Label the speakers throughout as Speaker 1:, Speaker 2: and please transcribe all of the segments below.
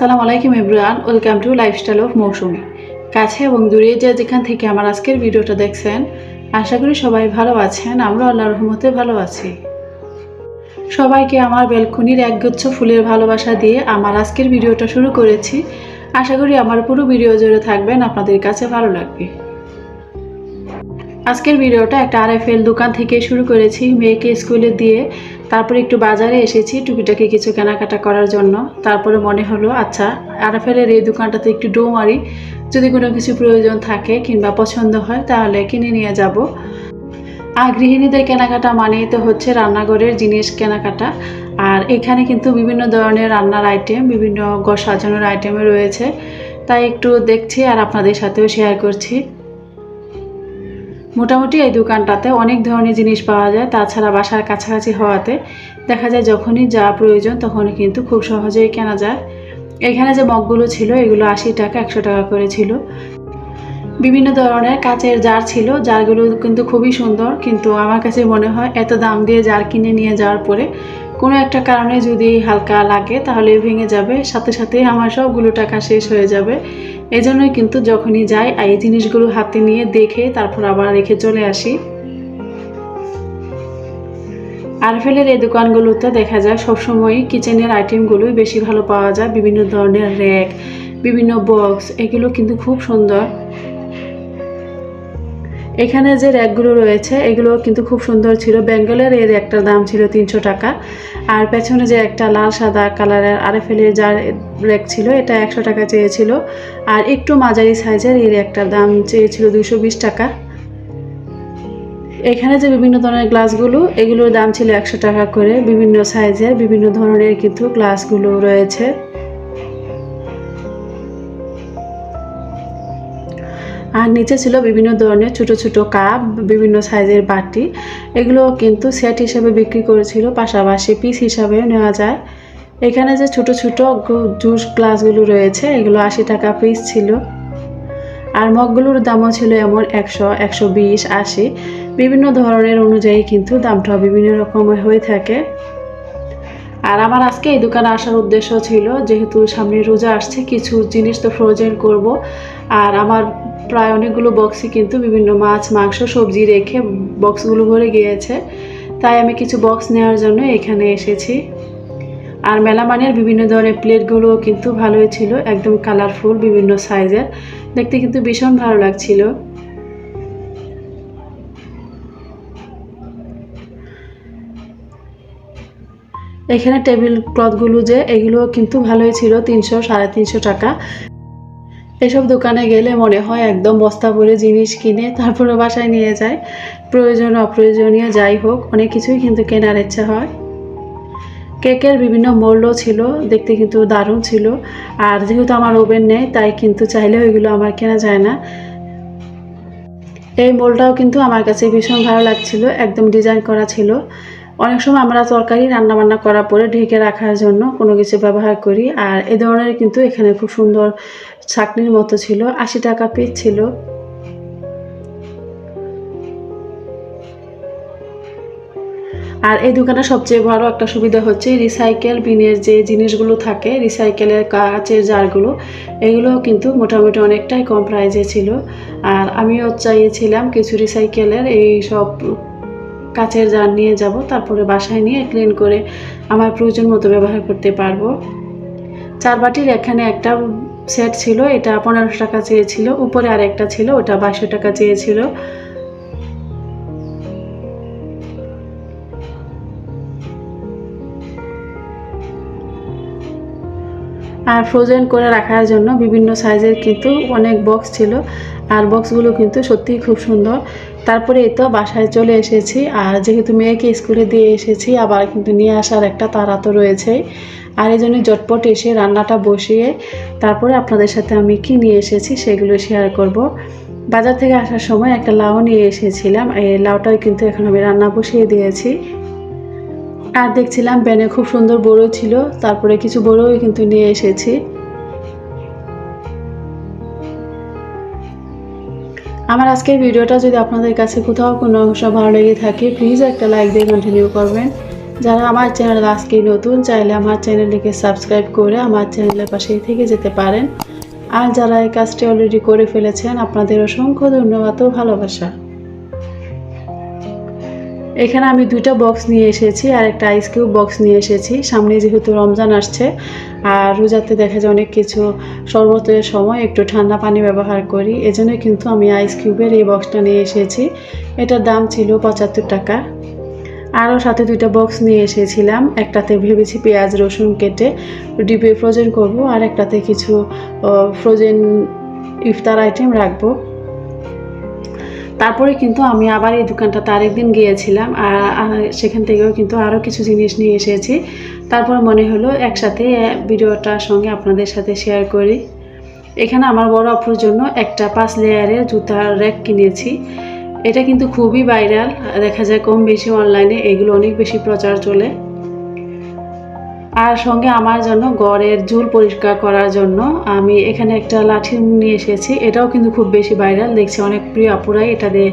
Speaker 1: আসসালামু আলাইকুম Ibran welcome to lifestyle of Mousumi. কাছে এবং দূরে যে যেখান থেকে আমার আজকের ভিডিওটা দেখছেন, আশা করি সবাই ভালো আছেন আমরা আল্লাহর রহমতে ভালো আছি। সবাইকে আমার বেলকুনির একগুচ্ছ ফুলের ভালোবাসা দিয়ে আমার আজকের ভিডিওটা শুরু করেছি। আশা করি আমার পুরো ভিডিও জুড়ে থাকবেন, আপনাদের কাছে ভালো লাগবে। আজকের ভিডিওটা একটা আরএফএল দোকান থেকে শুরু করেছি, মেয়েকে স্কুলে দিয়ে তারপরে একটু বাজারে এসেছি টুকিটাকি কিছু কেনাকাটা করার জন্য। তারপরে মনে হলো আচ্ছা আরএফএলের এই দোকানটাতে একটু ডো মারি। যদি কোনো কিছু প্রয়োজন থাকে কিংবা পছন্দ হয় তাহলে কিনে নিয়ে যাব। আর গৃহিণীদের কেনাকাটা মানেই তো হচ্ছে রান্নাঘরের জিনিস কেনাকাটা। আর এখানে কিন্তু বিভিন্ন ধরনের রান্নার আইটেম বিভিন্ন ঘর সাজানোর আইটেমও রয়েছে। তাই একটু দেখছি আর আপনাদের সাথেও শেয়ার করছি। মোটামুটি এই দোকানটাতে অনেক ধরনের জিনিস পাওয়া যায়, তাছাড়া বাসার কাছাকাছি হওয়াতে দেখা যায় যখনই যা প্রয়োজন তখনই কিন্তু খুব সহজেই কেনা যায়। এখানে যে মগগুলো ছিল, এগুলো আশি টাকা, একশো টাকা করে ছিল। বিভিন্ন ধরনের কাচের জার ছিল, জারগুলো কিন্তু খুবই সুন্দর, কিন্তু আমার কাছে মনে হয় এত দাম দিয়ে জার কিনে নিয়ে যাওয়ার পরে কোনো একটা কারণে যদি হালকা লাগে তাহলে ভেঙে যাবে, সাথে সাথে আমার সবগুলো টাকা শেষ হয়ে যাবে। এই জন্যই কিন্তু যখনই যাই, এই জিনিসগুলো হাতে নিয়ে দেখে তারপর আবার রেখে চলে আসি। আরফেলের এই দোকানগুলোতে দেখা যায় সবসময়ই কিচেনের আইটেমগুলোই বেশি ভালো পাওয়া যায়। বিভিন্ন ধরনের র্যাক, বিভিন্ন বক্স, এগুলো কিন্তু খুব সুন্দর। এখানে যে র্যাকগুলো রয়েছে, এগুলো কিন্তু খুব সুন্দর ছিল। বেঙ্গলের এর একটা দাম ছিল তিনশো টাকা। আর পেছনে যে একটা লাল, সাদা কালারের আরএফএলের যার র্যাক ছিল, এটা একশো টাকা চেয়েছিল। আর একটু মাঝারি সাইজের এর একটা দাম চেয়েছিল দুশো বিশ টাকা। এখানে যে বিভিন্ন ধরনের গ্লাসগুলো, এগুলোর দাম ছিল একশো টাকা করে। বিভিন্ন সাইজের বিভিন্ন ধরনের কিন্তু গ্লাসগুলো রয়েছে। আর নিচে ছিল বিভিন্ন ধরনের ছোট ছোট কাপ, বিভিন্ন সাইজের বাটি। এগুলো কিন্তু সেট হিসেবে বিক্রি করেছিল, পাশাপাশি পিস হিসাবেও নেওয়া যায়। এখানে যে ছোট ছোট জুস গ্লাসগুলো রয়েছে, এগুলো আশি টাকা পিস ছিল। আর মগগুলোর দামও ছিল এমন একশো একশো বিশ, আশি। বিভিন্ন ধরনের অনুযায়ী কিন্তু দামটা বিভিন্ন রকমের হয়ে থাকে। আর আমার আজকে এই দোকানে আসার উদ্দেশ্য ছিল, যেহেতু সামনে রোজা আসছে, কিছু জিনিস তো ফ্রোজেন করব। আর আমার প্রায় অনেকগুলো বক্সই কিন্তু বিভিন্ন মাছ, মাংস, সবজি রেখে বক্সগুলো ভরে গিয়েছে। তাই আমি কিছু বক্স নেওয়ার জন্য এখানে এসেছি। আর মেলামানের বিভিন্ন ধরনের প্লেটগুলো কিন্তু ভালোই ছিল, একদম কালারফুল বিভিন্ন সাইজের দেখতে কিন্তু ভীষণ ভালো লাগছিল। এখানে টেবিল ক্লথগুলো যে এগুলো কিন্তু ভালোই ছিল, তিনশো, সাড়ে তিনশো টাকা। এসব দোকানে গেলে মনে হয় একদম বস্তা ভরে জিনিস কিনে তারপরে বাসায় নিয়ে যায়। প্রয়োজন, অপ্রয়োজনীয় যাই হোক, অনেক কিছুই কিন্তু কেনার ইচ্ছা হয়। কেকের বিভিন্ন মোল্ডও ছিল, দেখতে কিন্তু দারুণ ছিল। আর যেহেতু আমার ওভেন নেই, তাই কিন্তু চাইলে ওইগুলো আমার কেনা যায় না। এই মোলটাও কিন্তু আমার কাছে ভীষণ ভালো লাগছিল, একদম ডিজাইন করা ছিল। অনেক সময় আমরা তরকারি রান্নাবান্না করার পরে ঢেকে রাখার জন্য কোনো কিছু ব্যবহার করি। আর এ ধরনের কিন্তু এখানে খুব সুন্দর ছাকনির মতো ছিল, আশি টাকা পিস ছিল। আর এই দোকানে সবচেয়ে বড় একটা সুবিধা হচ্ছে রিসাইকেল বিনের যে জিনিসগুলো থাকে রিসাইকেলের কাচের জারগুলো, এগুলো কিন্তু মোটামুটি অনেকটাই কম প্রাইজে ছিল। আর আমিও চাইছিলাম কিছু রিসাইকেলের এই সব কাচের জার নিয়ে যাব, তারপরে বাসায় নিয়ে ক্লিন করে আমার প্রয়োজন মতো ব্যবহার করতে পারব। চার বাটির এখানে একটা সেট ছিল, এটা পনেরোশো টাকা চেয়েছিল, উপরে আর একটা ছিল, ওটা বাইশশো টাকা চেয়েছিল। আর ফ্রোজেন করে রাখার জন্য বিভিন্ন সাইজের কিন্তু অনেক বক্স ছিল, আর বক্সগুলো কিন্তু সত্যিই খুব সুন্দর। তারপরে এই তো বাসায় চলে এসেছি। আর যেহেতু মেয়েকে স্কুলে দিয়ে এসেছি, আবার কিন্তু নিয়ে আসার একটা তাড়া তো রয়েছেই আর এই জন্য জটপট এসে রান্নাটা বসিয়ে তারপরে আপনাদের সাথে আমি কি নিয়ে এসেছি সেগুলো শেয়ার করব। বাজার থেকে আসার সময় একটা লাউ নিয়ে এসেছিলাম। এই লাউটাও কিন্তু এখন আমি রান্না বসিয়ে দিয়েছি। আর দেখছিলাম ব্যানে খুব সুন্দর বড়ো ছিল, তারপরে কিছু বড়োই কিন্তু নিয়ে এসেছি। আমার আজকের ভিডিওটা যদি আপনাদের কাছে কোথাও কোনো অংশ ভালো লেগে থাকে প্লিজ একটা লাইক দিয়ে কন্টিনিউ করবেন। যারা আমার চ্যানেল আজকে নতুন, চাইলে আমার চ্যানেলটিকে সাবস্ক্রাইব করে আমার চ্যানেলের পাশে থেকে যেতে পারেন। আর যারা এই কাজটি অলরেডি করে ফেলেছেন, আপনাদের অসংখ্য ধন্যবাদ ও ভালোবাসা। এখানে আমি দুইটা বক্স নিয়ে এসেছি আর একটা আইস কিউব বক্স নিয়ে এসেছি। সামনে যেহেতু রমজান আসছে আর রোজাতে দেখা যায় অনেক কিছু শরবতের সময় একটু ঠান্ডা পানি ব্যবহার করি। এজন্য কিন্তু আমি আইস কিউবের এই বক্সটা নিয়ে এসেছি। এটার দাম ছিল পঁচাত্তর টাকা। আরও সাথে দুইটা বক্স নিয়ে এসেছিলাম। একটাতে ভেবেছি পেঁয়াজ, রসুন কেটে ডিপে ফ্রোজেন করব আর একটাতে কিছু ফ্রোজেন ইফতার আইটেম রাখব। তারপরে কিন্তু আমি আবার এই দোকানটাতে আরেকদিন গিয়েছিলাম। আর সেখান থেকেও কিন্তু আরও কিছু জিনিস নিয়ে এসেছি। তারপর মনে হলো একসাথে ভিডিওটার সঙ্গে আপনাদের সাথে শেয়ার করি। এখানে আমার বড় অপুর জন্য একটা পাঁচ লেয়ারের জুতার র্যাক কিনেছি। এটা কিন্তু খুবই ভাইরাল দেখা যায় কম বেশি অনলাইনে এগুলো অনেক বেশি প্রচার চলে। আর সঙ্গে আমার জন্য গড়ের ঝুল পরিষ্কার করার জন্য আমি এখানে একটা লাঠি নিয়ে এসেছি। এটাও কিন্তু খুব বেশি ভাইরাল দেখছি অনেক প্রিয় আপুরাই এটা দিয়ে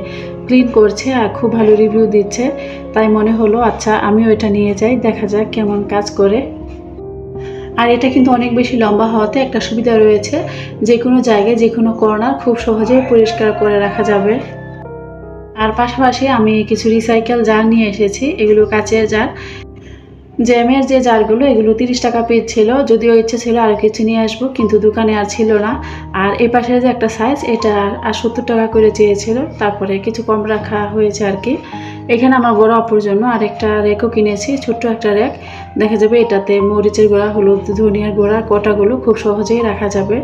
Speaker 1: ক্লিন করছে আর খুব ভালো রিভিউ দিচ্ছে। তাই মনে হলো আচ্ছা আমিও এটা নিয়ে যাই, দেখা যাক কেমন কাজ করে। আর এটা কিন্তু অনেক বেশি লম্বা হওয়াতে একটা সুবিধা রয়েছে যে কোনো জায়গায় যে কোনো কর্নার খুব সহজেই পরিষ্কার করে রাখা যাবে। আর পাশাপাশি আমি কিছু রিসাইকেল জার নিয়ে এসেছি, এগুলো কাচের জার জ্যামের যে জারগুলো, এগুলো তিরিশ টাকা পিস ছিল। যদিও ইচ্ছে ছিল আরও কিছু নিয়ে আসব, কিন্তু দোকানে আর ছিল না। আর এ পাশের যে একটা সাইজ এটা আর সত্তর টাকা করে চেয়েছিল। তারপরে কিছু কম রাখা হয়েছে আর কি। এখানে আমার বড় অপুর জন্য আরেকটা র্যাকও কিনেছি, ছোট্ট একটা র্যাক দেখা যাবে এটাতে মরিচের গোড়া, হলুদ, ধনিয়ার গোড়া, কটাগুলো খুব সহজেই রাখা যাবে।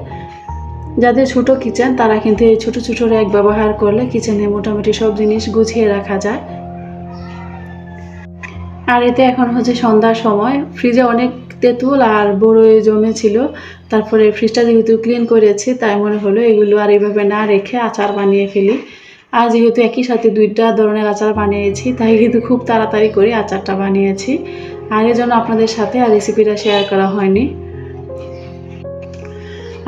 Speaker 1: যাদের ছোট কিচেন তারা কিন্তু এই ছোট ছোট র্যাক ব্যবহার করলে কিচেনে মোটামুটি সব জিনিস গুছিয়ে রাখা যায়। আর এতে এখন হচ্ছে সন্ধ্যার সময়। ফ্রিজে অনেক তেঁতুল আর বড়ই জমেছিল তারপরে ফ্রিজটা যেহেতু ক্লিন করেছি, তাই মনে হলো এগুলো আর এইভাবে না রেখে আচার বানিয়ে ফেলি। আর যেহেতু একই সাথে দুইটা ধরনের আচার বানিয়েছি, তাই কিন্তু খুব তাড়াতাড়ি করে আচারটা বানিয়েছি। আর এই জন্য আপনাদের সাথে আর রেসিপিটা শেয়ার করা হয়নি।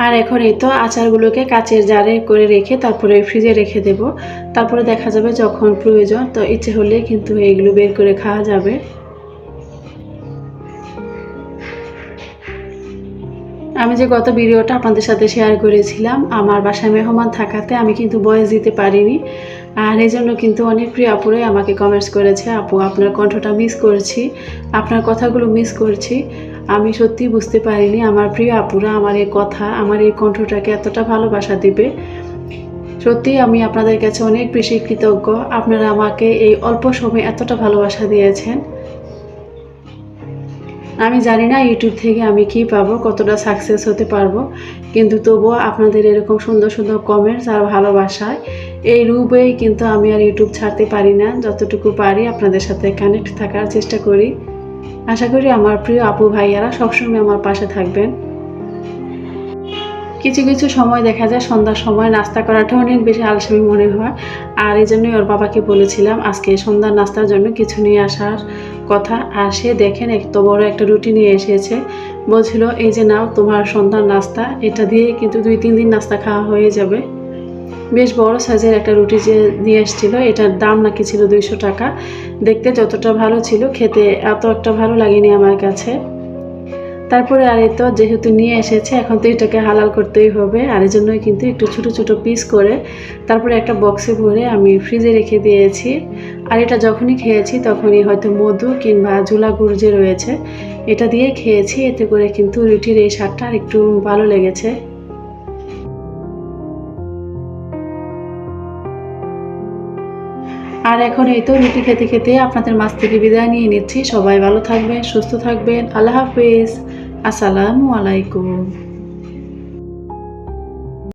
Speaker 1: আর এখন এই তো আচারগুলোকে কাচের জারে করে রেখে তারপরে ফ্রিজে রেখে দেব। তারপরে দেখা যাবে যখন প্রয়োজন, তো ইচ্ছে হলে কিন্তু এইগুলো বের করে খাওয়া যাবে। আমি যে গত ভিডিওটা আপনাদের সাথে শেয়ার করেছিলাম, আমার বাসায় মেহমান থাকাতে আমি কিন্তু বয়স দিতে পারিনি। আর এই জন্য কিন্তু অনেক প্রিয় আপুরাই আমাকে কমেন্টস করেছে, আপু, আপনার কণ্ঠটা মিস করছি, আপনার কথাগুলো মিস করছি। আমি সত্যি বুঝতে পারিনি আমার প্রিয় আপুরা আমার এই কথা, আমার এই কণ্ঠটাকে এতটা ভালোবাসা দিবে। সত্যি আমি আপনাদের কাছে অনেক বেশি কৃতজ্ঞ। আপনারা আমাকে এই অল্প সময়ে এতটা ভালোবাসা দিয়েছেন। আমি জানি না ইউটিউব থেকে আমি কি পাবো, কতটা সাকসেস হতে পারব, কিন্তু তবুও আপনাদের এরকম সুন্দর সুন্দর কমেন্টস আর ভালোবাসায় এই রূপেই কিন্তু আমি আর ইউটিউব ছাড়তে পারি না। যতটুকু পারি আপনাদের সাথে কানেক্ট থাকার চেষ্টা করি। আশা করি আমার প্রিয় আপু ভাইয়ারা সবসময় আমার পাশে থাকবেন। কিছু কিছু সময় দেখা যায় সন্ধ্যার সময় নাস্তা করাটা অনেক বেশি আলসামি মনে হয়। আর এই জন্যই ওর বাবাকে বলেছিলাম, আজকে সন্ধ্যার নাস্তার জন্য কিছু নিয়ে আসার কথা। আর সে দেখেন এত বড় একটা রুটি নিয়ে এসেছে। বলছিল, এই যে নাও তোমার সন্ধ্যার নাস্তা, এটা দিয়ে কিন্তু দুই তিন দিন নাস্তা খাওয়া হয়ে যাবে। বেশ বড় সাইজের একটা রুটি যে নিয়ে এসেছিল, এটার দাম নাকি ছিল দুইশো টাকা। দেখতে যতটা ভালো ছিল, খেতে এত একটা ভালো লাগেনি আমার কাছে। তারপরে আর তো যেহেতু নিয়ে এসেছে, এখন তো এটাকে হালাল করতেই হবে। আর এই জন্যই কিন্তু একটু ছোট ছোট পিস করে তারপরে একটা বক্সে ভরে আমি ফ্রিজে রেখে দিয়েছি। আর এটা যখনই খেয়েছি তখনই হয়তো মধু কিংবা ঝোলা গুড় যে রয়েছে, এটা দিয়ে খেয়েছি। এতে করে কিন্তু রুটির এই স্বাদটা আর একটু ভালো লেগেছে। আর এখন এই তো রুটি খেতে খেতে আপনাদের মাছ থেকে বিদায় নিয়ে নিচ্ছি। সবাই ভালো থাকবেন, সুস্থ থাকবেন। আল্লাহ হাফেজ। আসসালামু আলাইকুম।